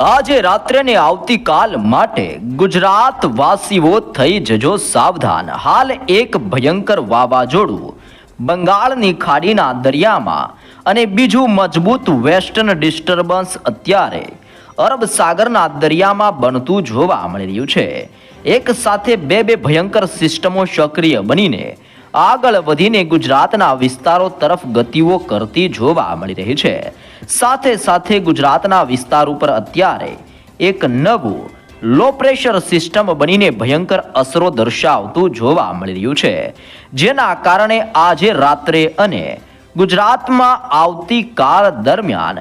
આજે રાત્રે ને આવતીકાલ માટે ગુજરાત વાસીઓ થઈ જજો સાવધાન. હાલ એક ભયંકર વાવાઝોડું બંગાળની ખાડીના દરિયામાં અને બીજું મજબૂત વેસ્ટર્ન ડિસ્ટર્બન્સ અત્યારે અરબ સાગરના દરિયામાં બનતું જોવા મળી રહ્યું છે. એક સાથે બે બે ભયંકર સિસ્ટમો સક્રિય બનીને આગળ વધીને ગુજરાતના વિસ્તારો તરફ ગતિઓ કરતી જોવા મળી રહી છે. સાથે સાથે ગુજરાતના વિસ્તાર ઉપર અત્યારે એક નવું લો પ્રેશર સિસ્ટમ બનીને ભયંકર અસરો દર્શાવતું જોવા મળી રહ્યું છે. જેના કારણે આજે રાત્રે અને ગુજરાતમાં આવતીકાલ દરમિયાન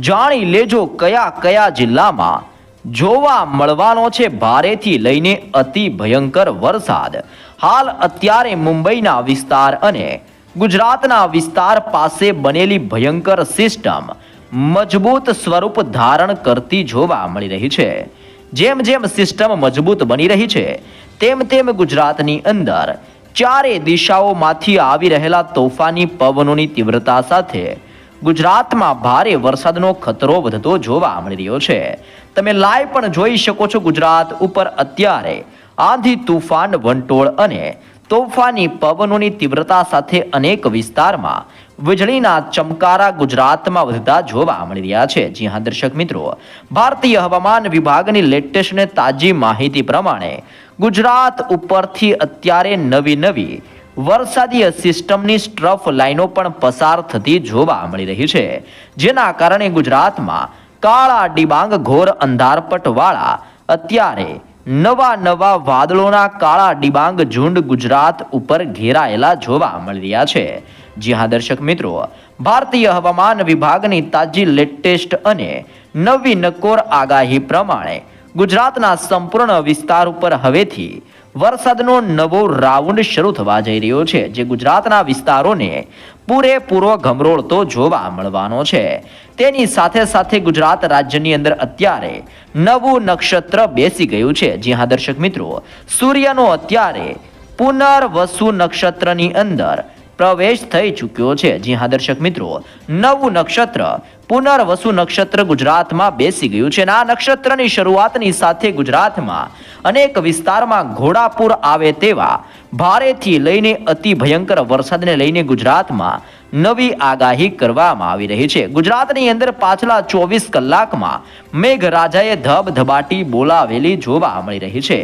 જાણી લેજો કયા કયા જિલ્લામાં જોવા મળવાનો છે. ભારેથી લઈને અતિ ભયંકર વરસાદ. હાલ અત્યારે મુંબઈના વિસ્તાર અને ગુજરાતના વિસ્તાર પાસે બનેલી ભયંકર સિસ્ટમ મજબૂત સ્વરૂપ ધારણ કરતી જોવા મળી રહી છે. જેમ જેમ સિસ્ટમ મજબૂત બની રહી છે, તેમ તેમ ગુજરાતની અંદર ચારે દિશાઓમાંથી આવી રહેલા તોફાની પવનોની તીવ્રતા સાથે ગુજરાતમાં ભારે વરસાદનો ખતરો વધતો જોવા મળી રહ્યો છે. તમે લાઈવ પણ જોઈ શકો છો ગુજરાત ઉપર અત્યારે આંધી તુફાન, વંટોળ અને તોફાની પવનોની તીવ્રતા સાથે અનેક વિસ્તારમાં વીજળીના ચમકારા ગુજરાતમાં વધતા જોવા મળી રહ્યા છે. જી હા, દર્શક મિત્રો, ભારતીય હવામાન વિભાગની લેટેસ્ટ ને તાજી માહિતી પ્રમાણે ગુજરાત ઉપરથી અત્યારે નવી નવી વરસાદીય સિસ્ટમની સ્ટ્રફ લાઈનો પણ પસાર થતી જોવા મળી રહી છે. જેના કારણે ગુજરાતમાં કાળા ડિબાંગ ઘોર અંધારપટવાળા અત્યારે નવા નવા વાદળોના કાળા ડિબાંગ ઝુંડ ગુજરાત ઉપર ઘેરાયેલા જોવા મળી રહ્યા છે. જી હા, દર્શક મિત્રો, ભારતીય હવામાન વિભાગની તાજી લેટેસ્ટ અને નવી નકોર આગાહી પ્રમાણે ગુજરાતના સંપૂર્ણ વિસ્તાર ઉપર હવેથી વરસાદનો નવો રાઉન્ડ શરૂ થવા જઈ રહ્યો છે, જે ગુજરાતના વિસ્તારોને પૂરેપૂરો ગમરોળતો જોવા મળવાનો છે. તેની સાથે સાથે ગુજરાત રાજ્યની અંદર અત્યારે નવું નક્ષત્ર બેસી ગયું છે. જી હા, દર્શક મિત્રો, સૂર્યનો અત્યારે પુનર્વસુ નક્ષત્રની અંદર પ્રવેશ થઈ ચૂક્યો છે. જી હા, દર્શક મિત્રો, નવું નક્ષત્ર પુનર્વસુ નક્ષત્ર ગુજરાતમાં બેસી ગયું છે અને આ નક્ષત્રની શરૂઆતની સાથે ગુજરાતમાં અનેક વિસ્તારમાં ઘોડાપુર આવે તેવા ભારેથી લઈને અતિ ભયંકર વરસાદને લઈને ગુજરાતમાં નવી આગાહી કરવામાં આવી રહી છે. ગુજરાતની અંદર પાછલા ચોવીસ કલાકમાં મેઘરાજાએ ધબધબાટી બોલાવેલી જોવા મળી રહી છે.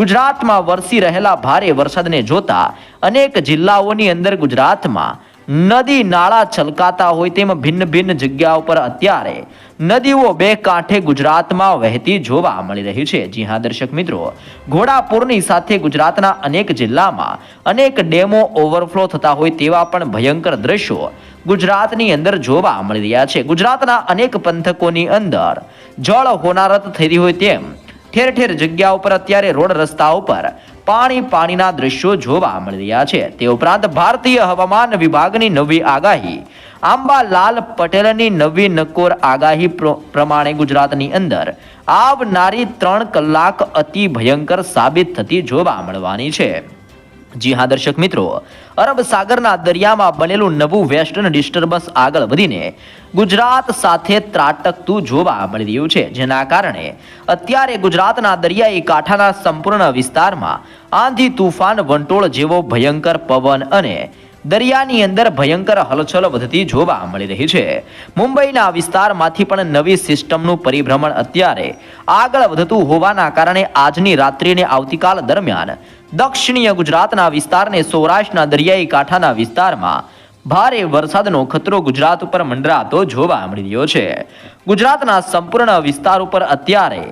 ગુજરાતમાં વરસી રહેલા ભારે વરસાદને જોતા અનેક જિલ્લાઓની અંદર ગુજરાતમાં નદી નાળા છલકાતા હોય તેમ ભિન્ન ભિન્ન જગ્યાઓ પર અત્યારે નદીઓ બે કાંઠે ગુજરાતમાં વહેતી જોવા મળી રહી છે. જી હા, દર્શક મિત્રો, ઘોડાપુરની સાથે ગુજરાતના અનેક જિલ્લામાં અનેક ડેમો ઓવરફ્લો થતા હોય તેવા પણ ભયંકર દ્રશ્યો ગુજરાતની અંદર જોવા મળી રહ્યા છે. ગુજરાતના અનેક પંથકોની અંદર જળ હોનારત થઈ રહી હોય તેમ ઠેર ઠેર જગ્યા ઉપર અત્યારે રોડ રસ્તા ઉપર પાણી પાણીના દ્રશ્યો જોવા મળી રહ્યા છે. તે ઉપરાંત ભારતીય હવામાન વિભાગની નવી આગાહી. આંબાલાલ પટેલની નવી નકોર આગાહી પ્ર- પ્રમાણે ગુજરાતની અંદર આવનારી ત્રણ કલાક અતિ ભયંકર સાબિત થતી જોવા મળવાની છે. જી હા, દર્શક મિત્રો અરબ સાગરના દરિયામાં બનેલું નવું વેસ્ટર્ન ડિસ્ટર્બન્સ આગળ વધીને ગુજરાત સાથે ત્રાટકતું જોવા મળી રહ્યું છે. જેના કારણે અત્યારે ગુજરાતના દરિયાઈ કાંઠાના સંપૂર્ણ વિસ્તારમાં આંધી તુફાન વંટોળ જેવો ભયંકર પવન અને દરિયાની અંદર ભયંકર હલચલ વધતી જોવા મળી રહી છે. મુંબઈના વિસ્તારમાંથી પણ નવી સિસ્ટમનું પરિભ્રમણ અત્યારે આગળ વધતું હોવાના કારણે આજની રાત્રિને આવતીકાલ દરમિયાન દક્ષિણીય ગુજરાતના વિસ્તારને સૌરાષ્ટ્રના દરિયાઈ કાંઠાના વિસ્તારમાં ભારે વરસાદનો ખતરો ગુજરાત ઉપર મંડરાતો જોવા મળી રહ્યો છે. ગુજરાતના સંપૂર્ણ વિસ્તાર ઉપર અત્યારે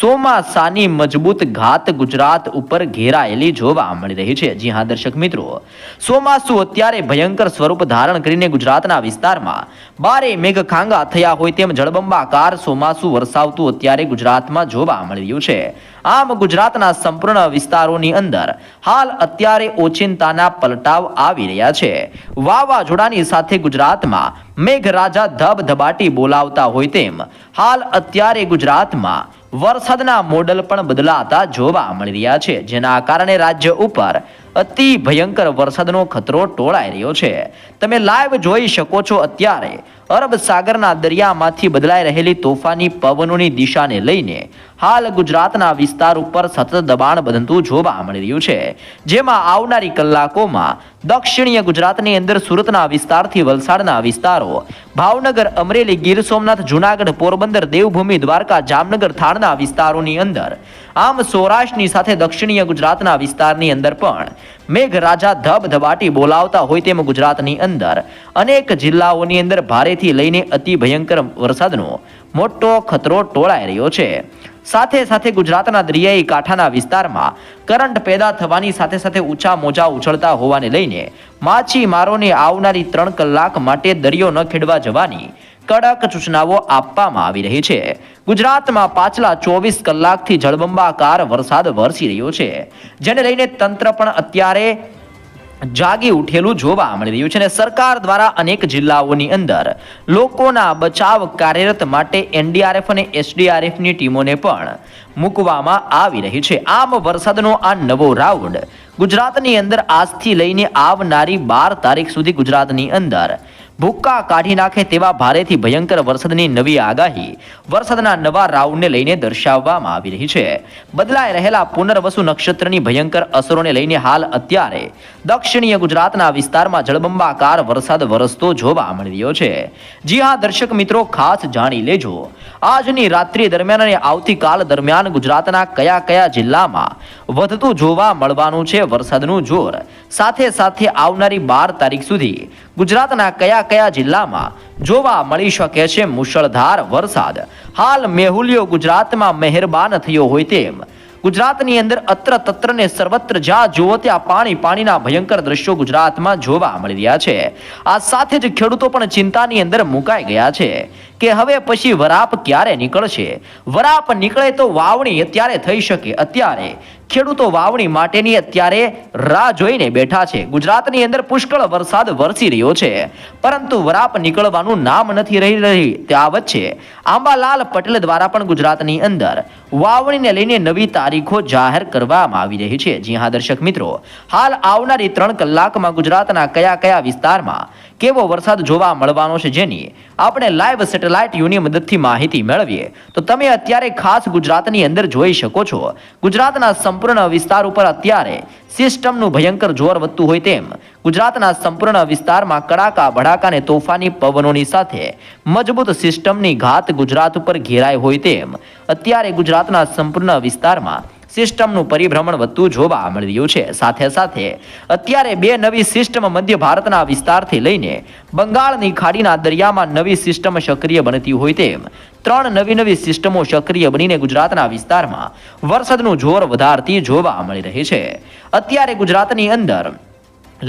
ચોમાસાની મજબૂત ઘાત ગુજરાત ઉપર ઘેરાયેલી જોવા મળી રહી છે. જી હા, દર્શક મિત્રો. ચોમાસું અત્યારે ભયંકર સ્વરૂપ ધારણ કરીને ગુજરાતના વિસ્તારમાં બારે મેઘખાંગા થયા હોય તેમ જળબંબાકાર ચોમાસું વરસાવતું અત્યારે ગુજરાતમાં જોવા મળી રહ્યું છે. આમ ગુજરાતના સંપૂર્ણ વિસ્તારોની અંદર હાલ અત્યારે ઓચિંતાના પલટાવ આવી રહ્યા છે. વાવાઝોડાની સાથે ગુજરાતમાં મેઘરાજા ધબધબાટી બોલાવતા હોય તેમ હાલ અત્યારે ગુજરાતમાં વરસાદના મોડલ પણ બદલાતા જોવા મળી રહ્યા છે જેના કારણે રાજ્ય ઉપર અતિ ભયંકર વરસાદનો ખતરો ટોળાઈ રહ્યો છે. તમે લાઈવ જોઈ શકો છો અત્યારે. અરબ સાગરના દરિયામાંથી બદલાઈ રહેલી તોફાની પવનોની દિશાને લઈને હાલ ગુજરાતના વિસ્તાર ઉપર સતત દબાણ બનતું જોવા મળી રહ્યું છે. જેમાં આવનારી કલાકોમાં દક્ષિણીય ગુજરાતની અંદર સુરતના વિસ્તારથી વલસાડના વિસ્તારો, ભાવનગર, અમરેલી, ગીર સોમનાથ, જુનાગઢ, પોરબંદર, દેવભૂમિ, દ્વારકા, જામનગર થાળના વિસ્તારોની અંદર. આમ સૌરાષ્ટ્રની સાથે દક્ષિણીય ગુજરાતના વિસ્તારની અંદર પણ મેઘરાજા ધબધબાટી બોલાવતા હોય તેમ ગુજરાતની અંદર. અનેક જિલ્લાઓની અંદર ભારેથી લઈને અતિ ભયંકર વરસાદનો મોટો ખતરો ટોળાઈ રહ્યો છે. સાથે સાથે ગુજરાતના દરિયાઈ કાંઠાના વિસ્તારમાં કરંટ પેદા થવાની સાથે સાથે ઊંચા મોજા ઉછળતા હોવાને લઈને માછીમારોને આવનારી ત્રણ કલાક માટે દરિયો ન ખેડવા જવાની કડક સૂચનાઓ આપવામાં આવી રહી છે. ગુજરાતમાં પાછલા ચોવીસ કલાકથી જળબંબાકાર વરસાદ વરસી રહ્યો છે. જેને લઈને તંત્ર પણ અત્યારે જાગી ઉઠેલું જોવા મળી રહ્યું છે અને સરકાર દ્વારા અનેક જિલ્લાઓની અંદર લોકોના બચાવ કાર્યરત માટે એનડીઆરએફ અને એસડીઆરએફની ટીમોને પણ મૂકવામાં આવી રહી છે. આમ વરસાદનો આ નવો રાઉન્ડ ગુજરાતની અંદર આજથી લઈને આવનારી બાર તારીખ સુધી ગુજરાતની અંદર ભૂક્કા કાઢી નાખે તેવા ભારેથી ભયંકર વરસાદની નવી આગાહી. વરસાદના નવા રાઉન્ડને લઈને દર્શાવવામાં આવી રહી છે. બદલાઈ રહેલા પુનર્વસુ નક્ષત્રની ભયંકર અસરોને લઈને હાલ અત્યારે દક્ષિણીય ગુજરાતના વિસ્તારમાં જળબંબાકાર વરસાદ વરસતો જોવા મળી રહ્યો છે. જી હા, દર્શક મિત્રો, ખાસ જાણી લેજો. આજની રાત્રિ દરમિયાન અને આવતીકાલ દરમિયાન ગુજરાતના કયા કયા જિલ્લામાં વધતું જોવા મળવાનું છે વરસાદનું જોર? સાથે સાથે આવનારી બાર તારીખ સુધી ગુજરાતના કયા કયા જિલ્લામાં? જોવા મળી શકે છે મુશળધાર વરસાદ. હાલ મેહુલિયો ગુજરાતમાં મહેરબાન થયો હોય તેમ. ગુજરાતની અંદર અત્ર તત્રને સર્વત્ર જ્યાં જુઓ ત્યાં પાણી પાણીના ભયંકર દ્રશ્યો ગુજરાતમાં જોવા મળી રહ્યા છે. આ સાથે જ ખેડૂતો પણ ચિંતાની અંદર મુકાઈ ગયા છે. કે હવે પછી વરાપ ક્યારે નીકળશે? વરાપ નીકળે તો વાવણી અત્યારે થઈ શકે. અત્યારે ખેડૂતો વાવણી માટેની અત્યારે રાહ જોઈને બેઠા છે. ગુજરાતની અંદર પુષ્કળ વરસાદ વરસી રહ્યો છે. પરંતુ વરાપ નીકળવાનું નામ નથી રહી રહી ત્યાં વચ્ચે આંબાલાલ પટેલ દ્વારા પણ ગુજરાતની અંદર વાવણીને લઈને નવી તારીખો જાહેર કરવામાં આવી રહી છે. જી હા, દર્શક મિત્રો. હાલ આવનારી ત્રણ કલાકમાં ગુજરાતના કયા કયા વિસ્તારમાં કેવો વરસાદ જોવા મળવાનો છે જેની આપણે લાઈવ સેટેલાઇટ યુની મદદથી માહિતી મેળવીએ. તો તમે અત્યારે ખાસ ગુજરાતની અંદર જોઈ શકો છો. ગુજરાતના સંપૂર્ણ વિસ્તાર ઉપર અત્યારે સિસ્ટમનું ભયંકર જોર વધતું હોય તેમ, ગુજરાતના સંપૂર્ણ વિસ્તારમાં કડાકા, ભડાકા અને તોફાની પવનોની સાથે મજબૂત સિસ્ટમની ઘાત ગુજરાત ઉપર ઘેરાય હોય તેમ, અત્યારે ગુજરાતના સંપૂર્ણ વિસ્તારમાં સિસ્ટમનું પરિભ્રમણ વધતું જોવા મળી રહ્યું છે. સાથે સાથે અત્યારે બે નવી સિસ્ટમ મધ્ય ભારતના વિસ્તારથી લઈને બંગાળની ખાડીના દરિયામાં નવી સિસ્ટમ સક્રિય બનતી હોય તેમ ત્રણ નવી નવી સિસ્ટમો સક્રિય બનીને ગુજરાતના વિસ્તારમાં વરસાદનું જોર વધારતી જોવા મળી રહી છે. અત્યારે ગુજરાતની અંદર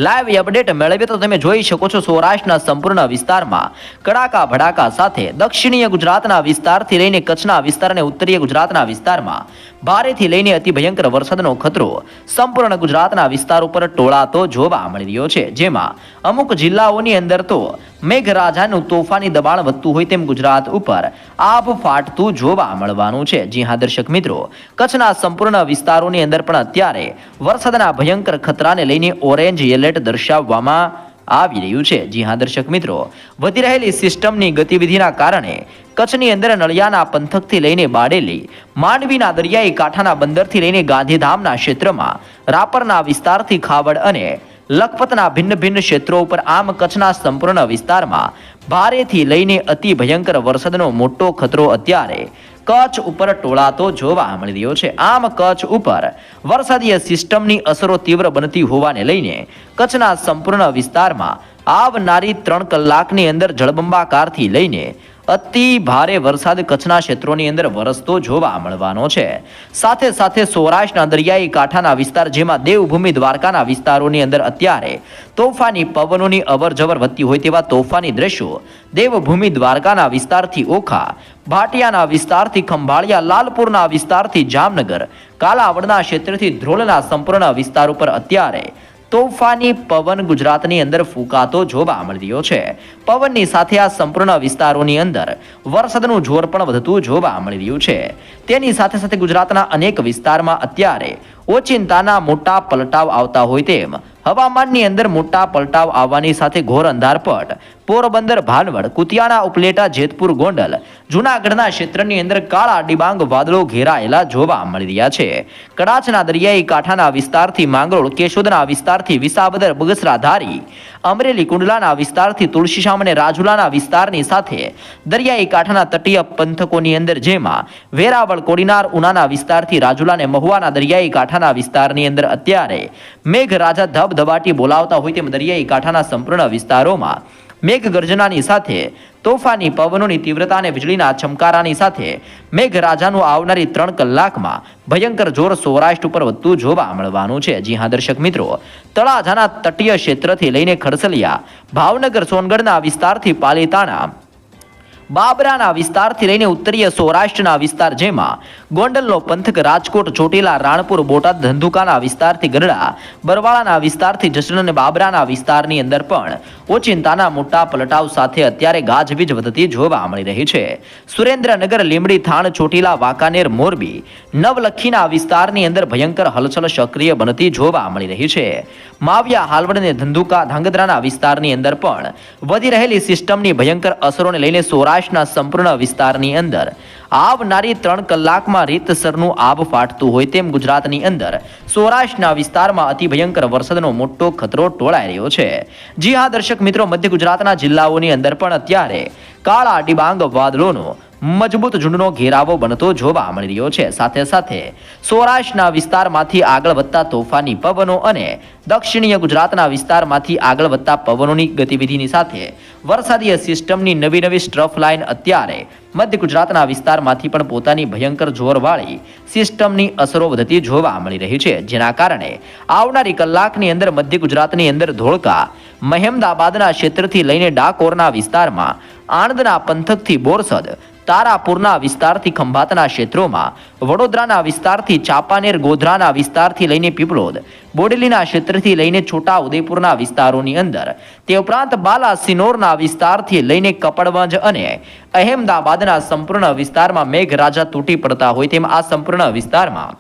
લાઈવ અપડેટ મેળવીએ તો તમે જોઈ શકો છો સૌરાષ્ટ્રના સંપૂર્ણ વિસ્તારમાં કડાકા, ભડાકા સાથે દક્ષિણીય ગુજરાતના વિસ્તારથી લઈને કચ્છના વિસ્તાર અને ઉત્તરીય ગુજરાતના વિસ્તારમાં ભારેથી લઈને અતિ ભયંકર વરસાદનો ખતરો સંપૂર્ણ ગુજરાતના વિસ્તાર ઉપર ટોળાતો જોવા મળી રહ્યો છે. જેમાં અમુક જિલ્લાઓની અંદર તો મેઘરાજાનું તોફાની દબાણ વધતું હોય તેમ ગુજરાત ઉપર આભ ફાટતું જોવા મળવાનું છે. જી હા, દર્શક મિત્રો, કચ્છના સંપૂર્ણ વિસ્તારોની અંદર પણ અત્યારે વરસાદના ભયંકર ખતરાને લઈને ઓરેન્જ એલર્ટ દર્શાવવામાં આવી રહ્યું છે. જી હા, દર્શક મિત્રો, વધી રહેલી સિસ્ટમની ગતિવિધિના કારણે કચ્છની અંદર નળિયાના પંથકથી લઈને બાડેલી, માંડવીના દરિયાઈ કાંઠાના બંદરથી લઈને ગાંધીધામના ક્ષેત્રમાં, રાપરના વિસ્તારથી ખાવડ અને લખપતના ભિન્ન ભિન્ન ક્ષેત્રો ઉપર આમ કચ્છના સંપૂર્ણ વિસ્તારમાં ભારેથી લઈને અતિ ભયંકર વરસાદનો મોટો ખતરો અત્યારે કચ્છ ઉપર ટોળાતો જોવા મળી રહ્યો છે. આમ કચ્છ ઉપર વરસાદીય સિસ્ટમની અસરો તીવ્ર બનતી હોવાને લઈને કચ્છના સંપૂર્ણ વિસ્તારમાં આવનારી ત્રણ કલાકની અંદર જળબંબાકારથી લઈને અતિ ભારે વરસાદ કચ્છના ક્ષેત્રોની અંદર વરસતો જોવા મળવાનો છે. સાથે સાથે સૌરાષ્ટ્રના દરિયાઈ કાંઠાના વિસ્તાર જેમાં દેવભૂમિ દ્વારકાના વિસ્તારોની અંદર અત્યારે તોફાની પવનોની અવરજવર વધતી હોય તેવા તોફાની દ્રશ્યો દેવભૂમિ દ્વારકાના વિસ્તારથી ઓખા, ભાટિયાના વિસ્તારથી ખંભાળિયા, લાલપુરના વિસ્તારથી જામનગર, કાલાવડના ક્ષેત્રથી ધ્રોલના સંપૂર્ણ વિસ્તાર ઉપર અત્યારે તોફાની પવન ગુજરાતની અંદર ફૂંકાતો જોવા મળી રહ્યો છે. પવનની સાથે આ સંપૂર્ણ વિસ્તારોની અંદર વરસાદનું જોર પણ વધતું જોવા મળી રહ્યું છે. તેની સાથે સાથે ગુજરાતના અનેક વિસ્તારમાં અત્યારે ઓચિંતાના મોટા પલટાવ આવતા હોય તેમ હવામાનની અંદર મોટા પલટાવ આવવાની સાથે ઘોર અંધારપટ પોરબંદર ભાનવડ, કુતિયાણા ઉપલેટા, જેતપુર ગોંડલ જૂનાગઢના ક્ષેત્રની અંદર કાળા ડિબાંગ વાદળો ઘેરાયેલા જોવા મળી રહ્યા છે. કડાચના દરિયાઈ કાંઠાના વિસ્તારથી માંગરોળ, કેશોદના વિસ્તારથી વિસાવદર બગસરા ધારી અમરેલી કુંડલાના વિસ્તારથી તુલસીશામ અને રાજુલાના વિસ્તારની સાથે દરિયાઈ કાંઠાના તટીય પંથકોની અંદર જેમાં વેરાવળ, કોડીનાર, ઉનાના વિસ્તારથી રાજુલા અને મહુવાના દરિયાઈ કાંઠાના વિસ્તારની અંદર અત્યારે મેઘરાજા ધબધબાટી બોલાવતા હોય તેમ દરિયાઈ કાંઠાના સંપૂર્ણ વિસ્તારોમાં મેઘ ગર્જનાની સાથે, તોફાની પવનોની તીવ્રતા અને વીજળીના ચમકારાની સાથે, મેઘરાજાનું આવનારી ત્રણ કલાકમાં ભયંકર જોર સૌરાષ્ટ્ર ઉપર વધતું જોવા મળવાનું છે. જી હા, દર્શક મિત્રો, તળાજાના તટીય ક્ષેત્રથી લઈને ખડસલિયા, ભાવનગર, સોનગઢના વિસ્તારથી પાલીતાણા બાબરાના વિસ્તારથી લઈને ઉત્તરીય સૌરાષ્ટ્રના વિસ્તાર જેમાં ગોંડલનો પંથક, રાજકોટ, ચોટીલા, રાણપુર, બોટાદ, ધંધુકાના વિસ્તારથી ગરડા બરવાળાના વિસ્તારથી જસણ અને બાબરાના વિસ્તારની અંદર પણ ઓચિંતાના મોટા પલટાવ સાથે અત્યારે ગાજવીજ વધતી જોવા મળી રહી છે. સુરેન્દ્રનગર લીમડી થાણ, ચોટીલા, વાંકાનેર, મોરબી, નવલખીના વિસ્તારની અંદર ભયંકર હલચલ સક્રિય બનતી જોવા મળી રહી છે. માવિયા, હાલવડ અને ધંધુકા, ધાંગધ્રાના વિસ્તારની અંદર પણ વધી રહેલી સિસ્ટમની ભયંકર અસરોને લઈને સૌરાષ્ટ્રના સંપૂર્ણ વિસ્તારની અંદર. આવનારી ત્રણ કલાકમાં રીતસરનું આબ ફાટતું હોય તેમ ગુજરાતની અંદર. સૌરાષ્ટ્રના વિસ્તારમાં અતિ ભયંકર વરસાદનો મોટો ખતરો ટોળાઈ રહ્યો છે. જી હા, દર્શક મિત્રો, મધ્ય ગુજરાતના જિલ્લાઓની અંદર પણ અત્યારે કાળા ડિબાંગ વાદળોનો મજબૂત ઝુંડનો ઘેરાવો બનતો જોવા મળી રહ્યો છે. સાથે સાથે સૌરાષ્ટ્રના વિસ્તારમાંથી આગળ વધતા તોફાની પવનો અને દક્ષિણીય ગુજરાતના વિસ્તારમાંથી આગળ વધતા પવનોની ગતિવિધિની સાથે વરસાદીય સિસ્ટમની નવી નવી સ્ટ્રફ લાઇન અત્યારે મધ્ય ગુજરાતના વિસ્તારમાંથી પણ પોતાની ભયંકર જોરવાળી સિસ્ટમની અસરો વધતી જોવા મળી રહી છે, જેના કારણે આવનારી કલાકની અંદર મધ્ય ગુજરાતની અંદર ધોળકા, મહેમદાબાદના ક્ષેત્રથી લઈને ડાકોરના વિસ્તારમાં આણંદના પંથકથી બોરસદ તારાપુરના વિસ્તારથી ખંભાતના ક્ષેત્રોમાં, વડોદરાના વિસ્તારથી ચાંપાનેર, ગોધરાના વિસ્તારથી લઈને પીપળોદ બોડેલીના ક્ષેત્રથી લઈને છોટા ઉદેપુરના વિસ્તારોની અંદર, તે ઉપરાંત બાલાસિનોરના વિસ્તારથી લઈને કપડવંજ અને અહેમદાબાદના સંપૂર્ણ વિસ્તારમાં મેઘરાજા તૂટી પડતા હોય તેમ આ સંપૂર્ણ વિસ્તારમાં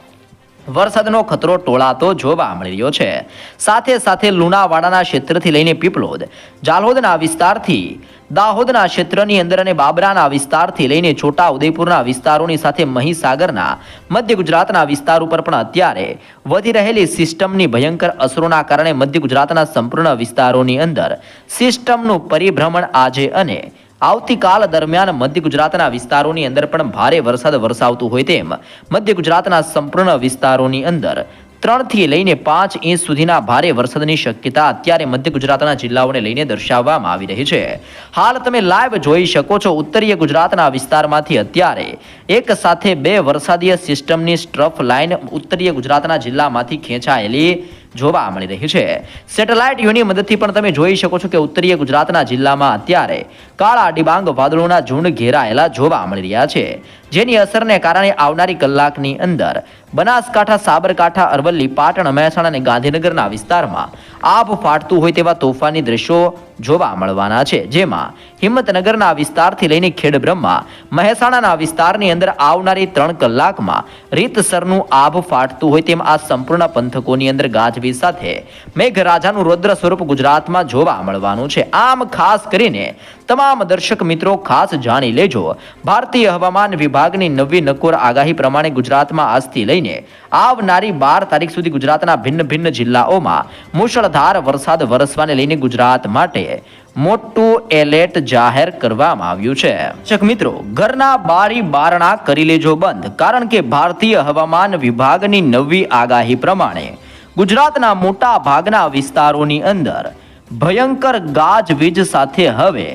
વરસાદનો ખતરો ટોળાતો જોવા મળી રહ્યો છે. સાથે સાથે લુણાવાડાના ક્ષેત્રથી લઈને પીપલોદ, જાલોદના વિસ્તારથી, દાહોદના ક્ષેત્રની અંદર અને બાબરાના વિસ્તારથી લઈને છોટા ઉદયપુરના વિસ્તારોની સાથે મહીસાગરના, મધ્ય ગુજરાતના વિસ્તાર ઉપર પણ અત્યારે વધી રહેલી સિસ્ટમની ભયંકર અસરોના કારણે મધ્ય ગુજરાતના સંપૂર્ણ વિસ્તારોની અંદર સિસ્ટમનું પરિભ્રમણ આજે અને આવતીકાલ દરમિયાન મધ્ય ગુજરાતના વિસ્તારોની અંદર પણ ભારે વરસાદ વરસાવતું હોય તેમ મધ્ય ગુજરાતના સંપૂર્ણ વિસ્તારોની અંદર ત્રણથી લઈને પાંચ ઇંચ સુધીના ભારે વરસાદની શક્યતા અત્યારે મધ્ય ગુજરાતના જિલ્લાઓને લઈને દર્શાવવામાં આવી રહી છે. હાલ તમે લાઈવ જોઈ શકો છો ઉત્તરીય ગુજરાતના વિસ્તારમાંથી અત્યારે એક સાથે બે વરસાદીય સિસ્ટમની સ્ટ્રફ લાઇન ઉત્તરીય ગુજરાતના જિલ્લામાંથી ખેંચાયેલી જોવા મળી રહી છે. સેટેલાઇટ યુની મદદથી પણ તમે જોઈ શકો છો કે ઉત્તરીય ગુજરાતના જિલ્લામાં અત્યારે કાળા ડિબાંગ વાદળોના ઝુંડ ઘેરાયેલા જોવા મળી રહ્યા છે. જેની અસરને કારણે આવનારી કલાકની અંદર બનાસકાંઠા, સાબરકાંઠા, અરવલ્લી, પાટણ, મહેસાણા અને ગાંધીનગરના વિસ્તારમાં આભ ફાટતું હોય તેવા તોફાની દ્રશ્યો જોવા મળવાના છે. જેમાં હિંમતનગરના વિસ્તારથી લઈને ખેડબ્રહ્મા, મહેસાણાના વિસ્તારની અંદર આવનારી ત્રણ કલાકમાં રીતસરનું આભ ફાટતું હોય તેમ આ સંપૂર્ણ પંથકોની અંદર ગાજવીજ સાથે મેઘરાજાનું રૌદ્ર સ્વરૂપ ગુજરાતમાં જોવા મળવાનું છે. આમ ખાસ કરીને તમામ દર્શક મિત્રો ખાસ જાણી લેજો. ભારતીય હવામાન વિભાગની નવી નકોર આગાહી પ્રમાણે ગુજરાતમાં આજથી લઈને આવનારી બાર તારીખ સુધી ગુજરાતના ભિન્ન ભિન્ન જિલ્લાઓમાં મુશળધાર વરસાદ વરસવાને લઈને ગુજરાત માટે મોટું એલર્ટ જાહેર કરવામાં આવ્યું છે. મિત્રો, ઘરના બારી બારણા કરી લેજો બંધ, કારણ કે ભારતીય હવામાન વિભાગની નવી આગાહી પ્રમાણે ગુજરાતના મોટા ભાગના વિસ્તારોની અંદર ભયંકર ગાજવીજ સાથે હવે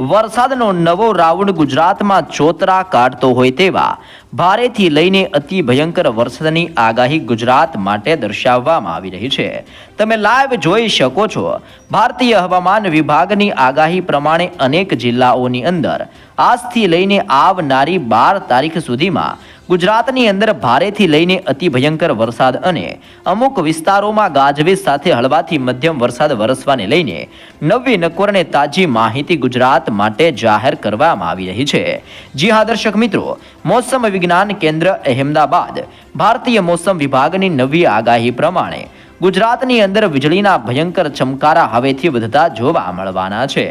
વરસાદનો નવો રાઉન્ડ ગુજરાતમાં ચોતરા કાઢતો હોય તેવા ભારેથી લઈને અતિ ભયંકર વરસાદની આગાહી ગુજરાત માટે દર્શાવવામાં આવી રહી છે. તમે લાઈવ જોઈ શકો છો. ભારતીય હવામાન વિભાગની આગાહી પ્રમાણે અનેક જિલ્લાઓની અંદર આજથી લઈને આવનારી બાર તારીખ સુધીમાં ગુજરાતની અંદર ભારેથી લઈને અતિ ભયંકર વરસાદ અને અમુક વિસ્તારોમાં ગાજવીજ સાથે હળવાથી મધ્યમ વરસાદ વરસવાને લઈને નવી નકોરને તાજી માહિતી ગુજરાત માટે જાહેર કરવામાં આવી રહી છે. જી હા, દર્શક મિત્રો, મોસમ વિજ્ઞાન કેન્દ્ર અહેમદાબાદ ભારતીય મોસમ વિભાગની નવી આગાહી પ્રમાણે ગુજરાતની અંદર વીજળીના ભયંકર ચમકારા હવેથી વધતા જોવા મળવાના છે.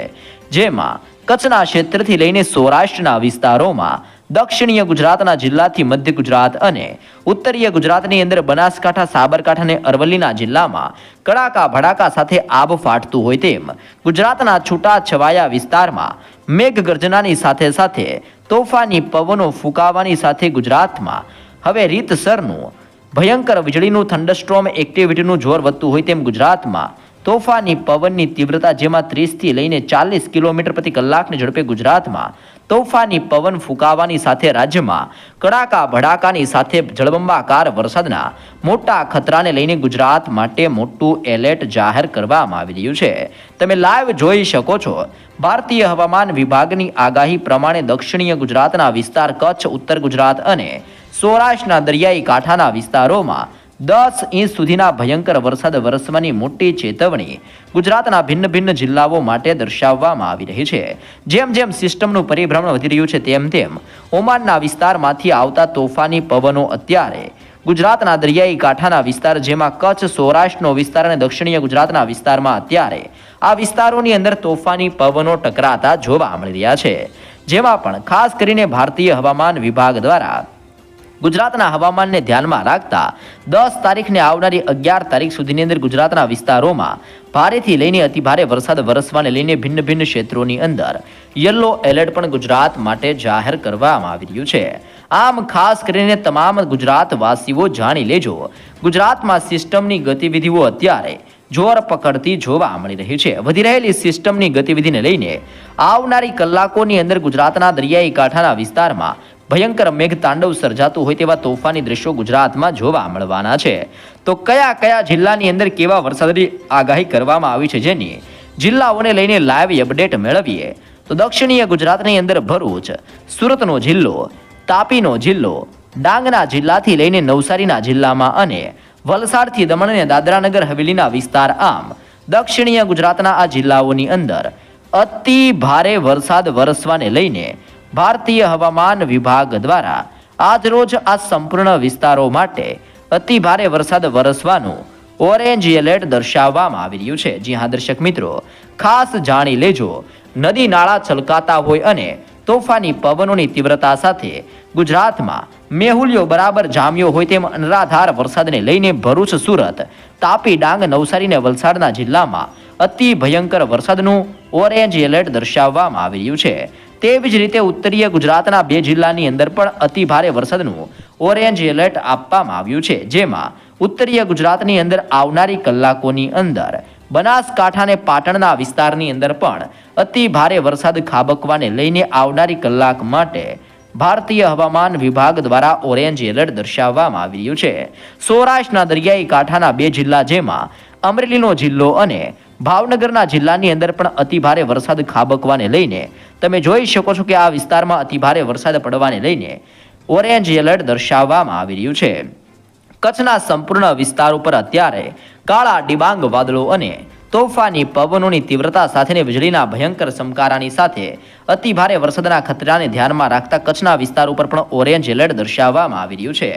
જેમાં કચ્છના ક્ષેત્રથી લઈને સૌરાષ્ટ્રના વિસ્તારોમાં દક્ષિણીય ગુજરાતના જિલ્લાથી મધ્ય ગુજરાત અને ઉત્તરીય ગુજરાતની અંદર બનાસકાંઠા, સાબરકાંઠા અને અરવલ્લીના જિલ્લામાં કડાકા, ભડાકા સાથે આબ ફાટતું હોય તેમ ગુજરાતના છૂટા છવાયા વિસ્તારમાં મેઘગર્જનાની સાથે સાથે તોફાની પવનો ફૂંકાવાની સાથે ગુજરાતમાં હવે રીતસરનું ભયંકર વીજળીનું થંડરસ્ટ્રોમ એક્ટિવિટીનું જોર વધતું હોય તેમ ગુજરાતમાં તોફાની પવનની તીવ્રતા જેમાં ત્રીસથી લઈને ચાલીસ કિલોમીટર પ્રતિ કલાકની ઝડપે ગુજરાતમાં તોફાની પવન ફૂંકાવાની સાથે રાજ્યમાં કડાકા ભડાકાની સાથે જળબંબાકાર વરસાદના મોટા ખતરાને લઈને ગુજરાત માટે મોટું એલર્ટ જાહેર કરવામાં આવી રહ્યું છે. તમે લાઈવ જોઈ શકો છો. ભારતીય હવામાન વિભાગની આગાહી પ્રમાણે દક્ષિણીય ગુજરાતના વિસ્તાર કચ્છ, ઉત્તર ગુજરાત અને સૌરાષ્ટ્રના દરિયાઈ કાંઠાના વિસ્તારોમાં દસ ઇંચ સુધીના ભયંકર વરસાદ વરસવાની મોટી ચેતવણી ગુજરાતના ભિન્ન ભિન્ન જિલ્લાઓ માટે દર્શાવવામાં આવી રહી છે. જેમ જેમ સિસ્ટમનું પરિભ્રમણ વધી રહ્યું છે, તેમ તેમ ઓમાનના વિસ્તારમાંથી આવતા તોફાની પવનો અત્યારે ગુજરાતના દરિયાઈ કાંઠાના વિસ્તાર જેમાં કચ્છ, સૌરાષ્ટ્રનો વિસ્તાર અને દક્ષિણીય ગુજરાતના વિસ્તારમાં અત્યારે આ વિસ્તારોની અંદર તોફાની પવનો ટકરાતા જોવા મળી રહ્યા છે. જેમાં પણ ખાસ કરીને ભારતીય હવામાન વિભાગ દ્વારા ગુજરાતના હવામાનને ધ્યાનમાં રાખતા દસ તારીખને આવનારી અગિયાર તારીખ સુધીની અંદર ગુજરાતના વિસ્તારોમાં ભારેથી લઈને અતિભારે વરસાદ વરસવાને લઈને ભિન્ન ભિન્ન ક્ષેત્રોની અંદર યલો એલર્ટ પણ ગુજરાત માટે જાહેર કરવામાં આવી રહ્યું છે. આમ ખાસ કરીને તમામ ગુજરાતવાસીઓ જાણી લેજો, ગુજરાતમાં સિસ્ટમની ગતિવિધિઓ અત્યારે જોર પકડતી જોવા મળી રહી છે. વધી રહેલી સિસ્ટમની ગતિવિધિને લઈને આવનારી કલાકોની અંદર ગુજરાતના દરિયાઈ કાંઠાના વિસ્તારમાં ભયંકર મેઘ તાંડવ સર્જાતું હોય તેવા તોફાની દ્રશ્યો ગુજરાતમાં જોવા મળવાના છે. તો કયા કયા જિલ્લાની અંદર કેવા વરસાદની આગાહી કરવામાં આવી છે જેની જિલ્લાઓને લઈને લાઈવ અપડેટ મેળવીએ? તો દક્ષિણીય ગુજરાતની અંદર ભરૂચ, સુરતનો જિલ્લો, તાપીનો જિલ્લો, ડાંગના જિલ્લાથી લઈને નવસારીના જિલ્લામાં અને વલસાડથી દમણ અને દાદરાનગર હવેલીના વિસ્તાર આમ. દક્ષિણીય ગુજરાતના આ જિલ્લાઓની અંદર અતિ ભારે વરસાદ વરસવાને લઈને ભારતીય હવામાન વિભાગ દ્વારા આજરોજ આ સંપૂર્ણ વિસ્તારો માટે અતિ ભારે વરસાદ વરસવાનું ઓરેન્જ એલર્ટ દર્શાવવામાં આવી રહ્યું છે. જી હા, દર્શક મિત્રો, ખાસ જાણી લેજો, નદી નાળા છલકાતા હોય અને તોફાની પવનોની તીવ્રતા સાથે ગુજરાતમાં મેહુલિયો બરાબર જામ્યો હોય તેમ અનરાધાર વરસાદને લઈને ભરૂચ, સુરત, તાપી, ડાંગ, નવસારી અને વલસાડના જિલ્લામાં અતિ ભયંકર વરસાદનું ઓરેન્જ એલર્ટ દર્શાવવામાં આવી રહ્યું છે. તેવી જ રીતે ઉત્તરીય ગુજરાતના બે જિલ્લાની અંદર પણ અતિ ભારે વરસાદનું ઓરેન્જ એલર્ટ આપવામાં આવ્યું છે, જેમાં ઉત્તરીય ગુજરાતની અંદર આવનારી કલાકોની અંદર બનાસકાંઠા અને પાટણના વિસ્તારની અંદર પણ અતિ ભારે વરસાદ ખાબકવાને લઈને આવનારી કલાક માટે ભારતીય હવામાન વિભાગ દ્વારા ઓરેન્જ એલર્ટ દર્શાવવામાં આવી રહ્યું છે. સૌરાષ્ટ્રના દરિયાઈ કાંઠાના બે જિલ્લા જેમાં અમરેલીનો જિલ્લો અને ભાવનગરના જિલ્લાની અંદર પણ અતિભારે વરસાદ ખાબકવાને લઈને તમે જોઈ શકો છો કે આ વિસ્તારમાં અતિભારે વરસાદ પડવાને લઈને ઓરેન્જ એલર્ટ દર્શાવવામાં આવી રહ્યું છે. કચ્છના સંપૂર્ણ વિસ્તાર ઉપર અત્યારે કાળા ડિબાંગ વાદળો અને તોફાની પવનોની તીવ્રતા સાથેની વીજળીના ભયંકર સમકારાની સાથે અતિભારે વરસાદના ખતરાને ધ્યાનમાં રાખતા કચ્છના વિસ્તાર ઉપર પણ ઓરેન્જ એલર્ટ દર્શાવવામાં આવી રહ્યું છે.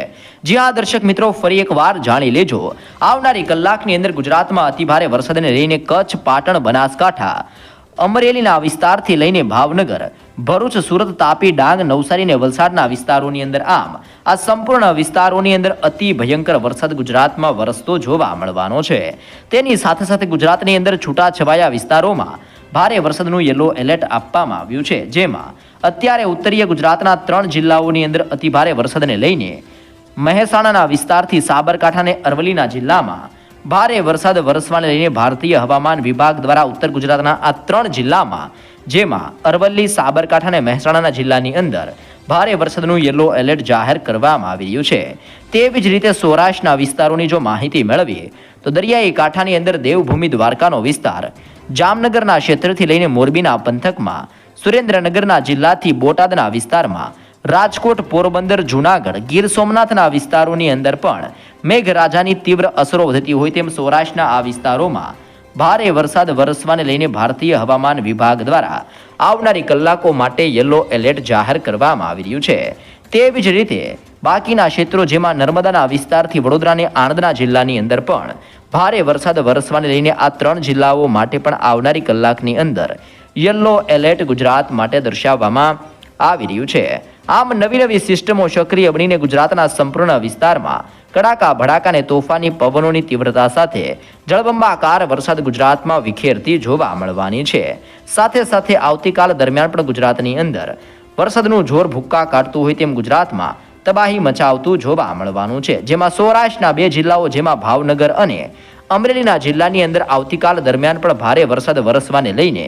જ્યાં દર્શક મિત્રો, ફરી એકવાર જાણી લેજો. આવનારી કલાકની અંદર ગુજરાતમાં અતિભારે વરસાદને લઈને કચ્છ પાટણ, બનાસકાંઠા, અમરેલીના વિસ્તારથી લઈને ભાવનગર ભરૂચ, સુરત, તાપી, ડાંગ, નવસારી અને વલસાડના વિસ્તારોની અંદર આમ. આ સંપૂર્ણ વિસ્તારોની અંદર અતિ ભયંકર વરસાદ ગુજરાતમાં વરસતો જોવા મળવાનો છે. તેની સાથે સાથે ગુજરાતની અંદર છૂટાછવાયા વિસ્તારોમાં ભારે વરસાદનું યલો એલર્ટ આપવામાં આવ્યું છે, જેમાં અત્યારે ઉત્તરીય ગુજરાતના ત્રણ જિલ્લાઓની અંદર અતિભારે વરસાદને લઈને મહેસાણાના વિસ્તારથી સાબરકાંઠા અને અરવલ્લીના જિલ્લામાં ભારે વરસાદ વરસવાને લઈને ભારતીય હવામાન વિભાગ દ્વારા ઉત્તર ગુજરાતના આ ત્રણ જિલ્લામાં જેમાં અરવલ્લી, સાબરકાંઠા અને મહેસાણાના જિલ્લાની અંદર ભારે વરસાદનું યલો એલર્ટ જાહેર કરવામાં આવી રહ્યું છે. તેવી જ રીતે સૌરાષ્ટ્રના વિસ્તારોની જો માહિતી મેળવીએ, તો દરિયાઈ કાંઠાની અંદર દેવભૂમિ દ્વારકાનો વિસ્તાર જામનગરના ક્ષેત્રથી લઈને મોરબીના પંથકમાં, સુરેન્દ્રનગરના જિલ્લાથી બોટાદના વિસ્તારમાં, રાજકોટ, પોરબંદર, જુનાગઢ, ગીર સોમનાથના વિસ્તારોની અંદર પણ મેઘરાજાની તીવ્ર અસરો વધતી હોય તેમ સૌરાષ્ટ્રના આ વિસ્તારોમાં ભારે વરસાદ વરસવાને લઈને ભારતીય હવામાન વિભાગ દ્વારા આવનારી કલાકો માટે યલો એલર્ટ જાહેર કરવામાં આવી રહ્યું છે. તેવી જ રીતે, બાકીના ક્ષેત્રો જેમાં નર્મદાના વિસ્તારથી વડોદરાને આણંદના જિલ્લાની અંદર પણ ભારે વરસાદ વરસવાને લઈને આ ત્રણ જિલ્લાઓ માટે પણ આવનારી કલાકની અંદર યલો એલર્ટ ગુજરાત માટે દર્શાવવામાં આવી રહ્યું છે. આમ નવી નવી સિસ્ટમો સક્રિય બનીને ગુજરાતના સંપૂર્ણ વિસ્તારમાં કડાકા, ભડાકા અને તોફાની પવનોની તીવ્રતા સાથે જળબંબાકાર વરસાદ ગુજરાતમાં વિખેરતી જોવા મળવાની છે. સાથે સાથે આવતીકાલ દરમિયાન પણ ગુજરાતની અંદર વરસાદનું જોર ભૂક્કા કાઢતું હોય તેમ ગુજરાતમાં તબાહી મચાવતું જોવા મળવાનું છે. જેમાં સૌરાષ્ટ્રના બે જિલ્લાઓ, જેમાં ભાવનગર અને અમરેલીના જિલ્લાની અંદર આવતીકાલ દરમિયાન પણ ભારે વરસાદ વરસવાને લઈને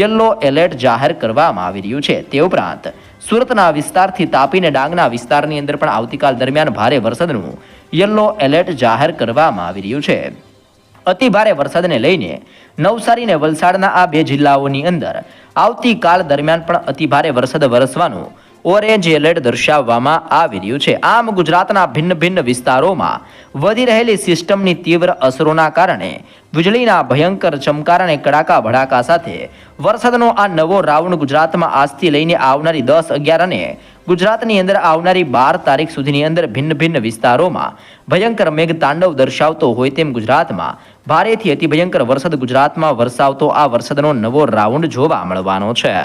યલો એલર્ટ જાહેર કરવામાં આવી રહ્યું છે. તે ઉપરાંત સુરતના વિસ્તારથી તાપીને ડાંગના વિસ્તારની અંદર પણ આવતીકાલ દરમિયાન ભારે વરસાદનું યલો એલર્ટ જાહેર કરવામાં આવી રહ્યું છે. અતિ ભારે વરસાદને લઈને નવસારી અને વલસાડના આ બે જિલ્લાઓની અંદર આવતીકાલ દરમિયાન પણ અતિ ભારે વરસાદ વરસવાનું ઓરેન્જ એલર્ટ દર્શાવવામાં આવી રહ્યું છે. આમ ગુજરાતના ભિન્ન ભિન્ન વિસ્તારોમાં વધી રહેલી સિસ્ટમની તીવ્ર અસરોના કારણે વીજળીના ભયંકર ચમકાર અને કડાકા ભડાકા સાથે વરસાદનો આ નવો રાઉન્ડ ગુજરાતમાં આજથી લઈને આવનારી દસ અગિયાર અને ગુજરાતની અંદર આવનારી બાર તારીખ સુધીની અંદર ભિન્ન ભિન્ન વિસ્તારોમાં ભયંકર મેઘ તાંડવ દર્શાવતો હોય તેમ ગુજરાતમાં ભારેથી અતિ ભયંકર વરસાદ ગુજરાતમાં વરસાવતો આ વરસાદનો નવો રાઉન્ડ જોવા મળવાનો છે.